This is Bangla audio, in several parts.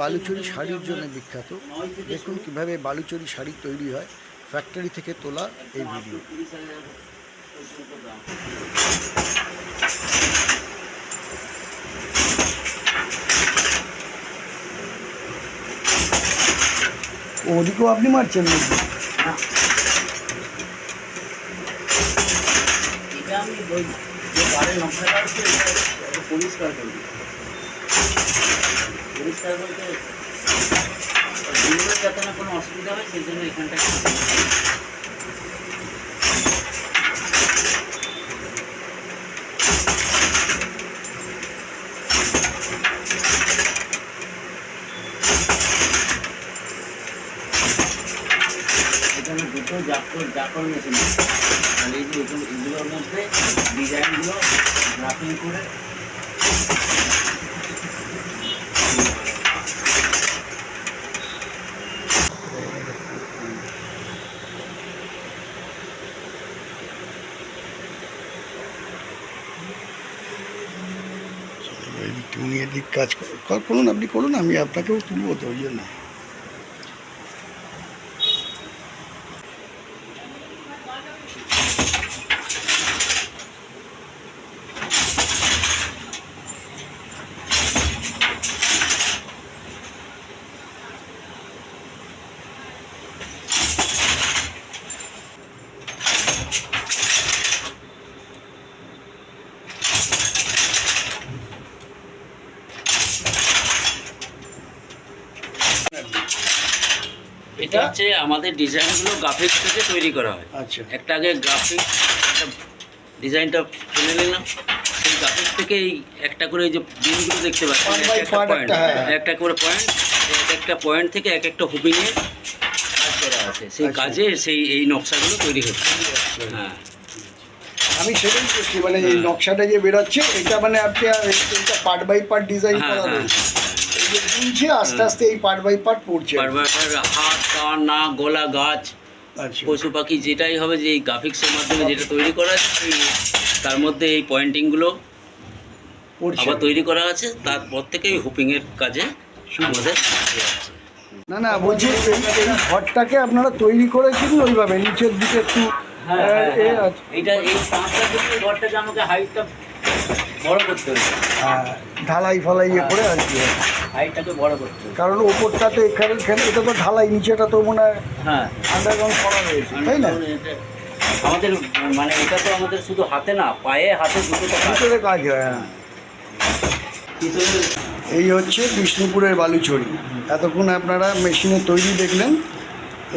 বালুচরি শাড়ির জন্য বিখ্যাত। দেখুন কীভাবে বালুচরি শাড়ি তৈরি হয়। ফ্যাক্টরি থেকে তোলা এই ভিডিও ওদিকেও আপনি মারছেন পরিষ্কার পরিষ্কার বলতে যাতে না কোনো অসুবিধা হয়, সেই জন্য এখানটা এখানে দুটো জাকর মেশিন আর এই যে এগুলোর মধ্যে ডিজাইনগুলো গ্রাফিং করে এদিক থেকে উনি এদিক কাজ করুন আপনি করুন আমি আপনাকেও তুলবো তো ওই জন্য। এটা? হচ্ছে আমাদের ডিজাইনগুলো গ্রাফিক্স থেকে তৈরি করা হয়। আচ্ছা। একটা আগে গ্রাফিক ডিজাইনটা নিলাম। সেই গ্রাফিক্স থেকে এই একটা করে এই যে বিনগুলো দেখতে পাচ্ছেন একটা পয়েন্ট একটা, হ্যাঁ। করে পয়েন্ট এক একটা পয়েন্ট থেকে এক একটা হুপিংয়ে কাজ করা আছে। সেই আচ্ছা। কাজে সেই এই নকশাগুলো তৈরি হচ্ছে। হ্যাঁ। আমি সেটাই করছি মানে এই নকশাটা যে বেরোচ্ছে এটা মানে আপনি এটা পার্ট বাই পার্ট ডিজাইন হ্যাঁ করা হ্যাঁ রয়েছে। এই যে আস্তে আস্তে এই পার্ট বাই পার্ট পড়ছে। বারবার হাত নাক গলা গাছ আচ্ছা। পশু পাখি যেটাই হবে যে এই গ্রাফিক্সের মাধ্যমে যেটা তৈরি করা আছে তার মধ্যে এই পয়েন্টিংগুলো আবার তৈরি করা আছে। তারপর থেকে এই হুপিংয়ের কাজে আমাদের আছে। না না বলছি এই ঘরটাকে আপনারা তৈরি করেছেন ওইভাবে নিচের দিকে একটু হ্যাঁ, আহ, হ্যাঁ, হ্যাঁ। এইটা এই ঘরটাকে আমাকে হাইটটা বড় করতে হবে। হ্যাঁ, ঢালাই ফালাই ইয়ে করে আর কি। হাইটটাকে বড় করতে হবে। কারণ ওপরটা তো এখানে এখানে এটা তো ঢালাই নিচেটা তো মনে হয় হ্যাঁ। আন্ডারগ্রাউন্ড করা রয়েছে তাই না? আমাদের মানে এটা তো আমাদের শুধু হাতে না পায়ে হাতে দুটো কাজ। ভিতরে কাজ হয় হ্যাঁ। এই হচ্ছে বিষ্ণুপুরের বালুচরি। এতক্ষণ আপনারা মেশিনে তৈরি দেখলেন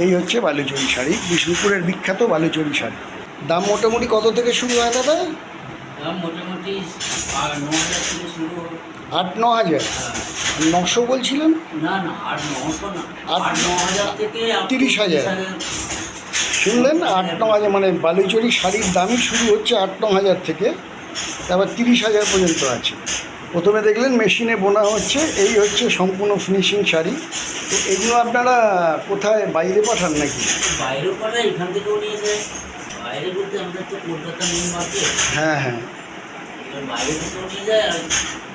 এই হচ্ছে বালুচরি শাড়ি বিষ্ণুপুরের বিখ্যাত বালুচরি শাড়ি। দাম মোটামুটি কত থেকে শুরু হয় দাদা? দাম মোটামুটি আর ন হাজার থেকে শুরু আট ন হাজার? হ্যাঁ। নশো বলছিলেন? না না আট নশো না। আট- ন হাজার থেকে তিরিশ হাজার। শুনলেন? আট ন হাজার মানে বালুচরি শাড়ির দামই শুরু হচ্ছে আট ন হাজার থেকে। তারপর তিরিশ হাজার পর্যন্ত আছে। প্রথমে দেখলেন মেশিনে বোনা হচ্ছে। এই হচ্ছে সম্পূর্ণ ফিনিশিং শাড়ি। তো এগুলো আপনারা কোথায় বাইরে পাঠান নাকি? বাইরেও পারে এখান থেকেও নিয়ে যায়। বাইরে বলতে আমাদের তো কলকাতা মেন মার্কেট হ্যাঁ হ্যাঁ।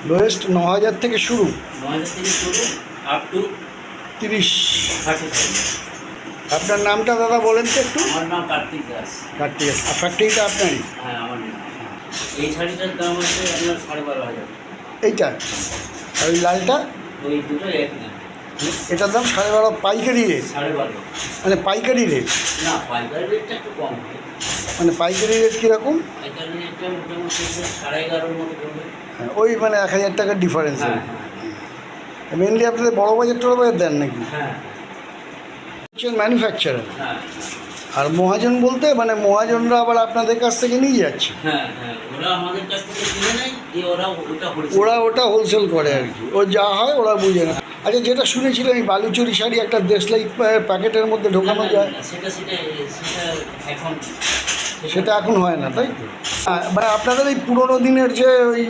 লোয়েস্ট ন হাজার থেকে শুরু। ন হাজার আপ টু তিরিশ আপনার নামটা দাদা বলেন তো একটু। আমার নাম কার্তিক দাস। কার্তিক আর ফ্যাক্টরিটা আপনারই? হ্যাঁ আমার এই শাড়িটার দাম আছে আপনার সাড়ে বারো হাজার। এইটা? আর ওই লালটা? ওই দুটো এক না এটার দাম সাড়ে বারো। পাইকারি রেট? সাড়ে বারো। মানে পাইকারি রেট? না পাইকারি রেটটা একটু কম মানে পাইকারি রেট কীরকম? হ্যাঁ, ওই মানে এক হাজার টাকার ডিফারেন্স মেনলি আপনাদের বড় বাজার টড় বাজার দেন নাকি? হ্যাঁ। হচ্ছেন ম্যানুফ্যাকচারার আর মহাজন বলতে মানে মহাজনরা আবার আপনাদের কাছ থেকে নিয়ে যাচ্ছে? হ্যাঁ হ্যাঁ। ওরা ওটা হোলসেল করে আর কি। ও যা হয় ওরা বুঝে না। আচ্ছা যেটা শুনেছিলাম এই বালুচরি শাড়ি একটা দেশলাই প্যা- প্যাকেটের মধ্যে ঢোকানো যায়। সেটা সেটা সেটা এখন সেটা এখন হয় না তাই তো? হ্যাঁ, মানে আপনাদের এই পুরোনো দিনের যে ওই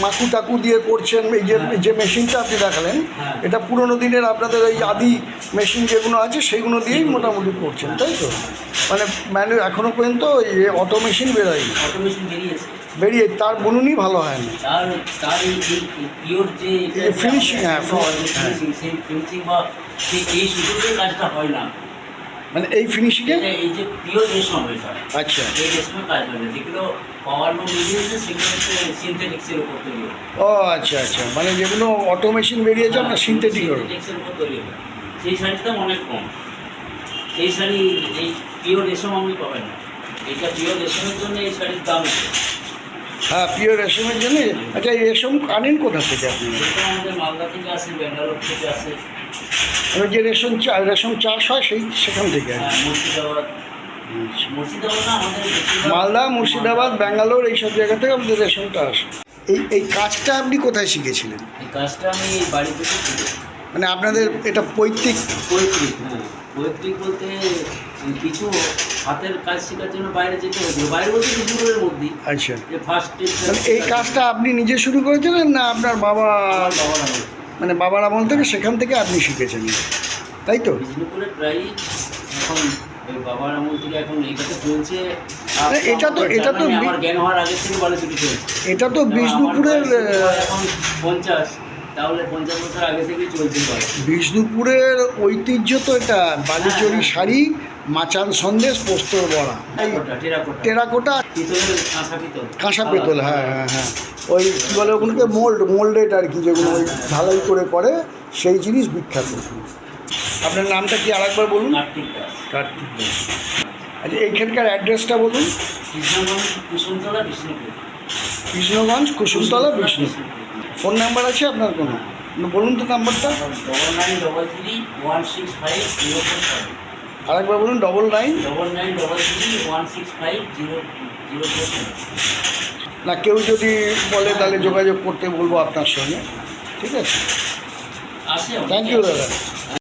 মাকু টাকু দিয়ে করছেন এই যে যে মেশিনটা আপনি দেখালেন হ্যাঁ। এটা পুরোনো দিনের আপনাদের ওই আদি মেশিন যেগুলো আছে সেগুলো দিয়েই মোটামুটি করছেন তাই তো? মানে ম্যানু এখনও পর্যন্ত ইয়ে অটো মেশিন বেরোয়নি। বেরিয়েছে। বেরিয়ে তার বুনুনই ভালো হয় না। এই এই finishing, হ্যাঁ, ফিনিশিং সেই ফিনিশিং বা সেই এই কাজটা হয় না। মানে এই ফিনিশিংয়ে এটা এই যে পিওর রেশম এটা আচ্ছা। এই রেশমের কাজ হয় যেগুলো পাওয়ার লুম বেরিয়েছে সেগুলো হচ্ছে সিনথেটিক্সের উপর তৈরি ও আচ্ছা আচ্ছা। মানে যেগুলো অটো মেশিন বেরিয়েছে আপনার সিনথেটিক হবে। সিনথেটিক্সের উপর তৈরি হবে। সেই শাড়ির দাম অনেক কম। সেই শাড়ি এই পিওর রেশম আপনি পাবেন না। এটা পিওর রেশমের জন্য এই শাড়ির দাম হ্যাঁ পিওর রেশমের জন্য? আচ্ছা এই রেশম আনেন কোথা থেকে আপনি? আমাদের মালদা থেকে আসে ব্যাঙ্গালোর থেকে আসে। মানে যে রেশম চা রেশম চাষ হয় সেই সেখান থেকে। হ্যাঁ, মালদা মুর্শিদাবাদ ব্যাঙ্গালোর এইসব জায়গা থেকে আমাদের রেশমটা আসে এই এই কাজটা আপনি কোথায় শিখেছিলেন? এই কাজটা আমি বাড়ি থেকে মানে আপনাদের এটা পৈতৃক? পৈতৃক হ্যাঁ পৈতৃক বলতে কিছু হাতের কাজ শেখার জন্য বাইরে যেতে হয়েছিল। বাইরে বলতে কিছু দূরের মধ্যেই। আচ্ছা। ফার্স্ট মানে এই কাজটা আপনি নিজে শুরু করেছিলেন না আপনার বাবা আমল মানে বাবার আমল থেকে সেখান থেকে আপনি শিখেছেন। তাই তো? বিষ্ণুপুরে এখন বাবার আমল থেকে এখন এটাতে চলছে। এটা তো- এটা তো এটা তো বিষ্ণুপুরের বয়স যদি আহ, এখন পঞ্চাশ। তাহলে পঞ্চাশ বছর আগে থেকেই চলছে বিষ্ণুপুরের ঐতিহ্য তো এটা বালিচরি শাড়ি মাচান সন্দেশ পোস্তর বড়া। টেরাকোটা কাঁসা পিতল। হ্যাঁ হ্যাঁ হ্যাঁ। ওই কী বলে ওগুলোকে? মোল্ড মোল্ডেড আর কি যেগুলো ওই ঢালাই করে করে সেই জিনিস বিখ্যাত। আপনার নামটা কি আর একবার বলুন? কার্তিক দাস। আচ্ছা এইখানকার অ্যাড্রেসটা বলুন। কৃষ্ণগঞ্জ কুসুমতলা বিষ্ণুপুর। বিষ্ণু ফোন নাম্বার আছে আপনার কোনো? বলুন তো নাম্বারটা। Double nine double three one six five zero four seven. আরেকবার বলুন double nine double nine double three one six five zero zero না কেউ যদি বলে তাহলে যোগাযোগ করতে বলব আপনার সঙ্গে। ঠিক আছে? আছে থ্যাংক ইউ দাদা।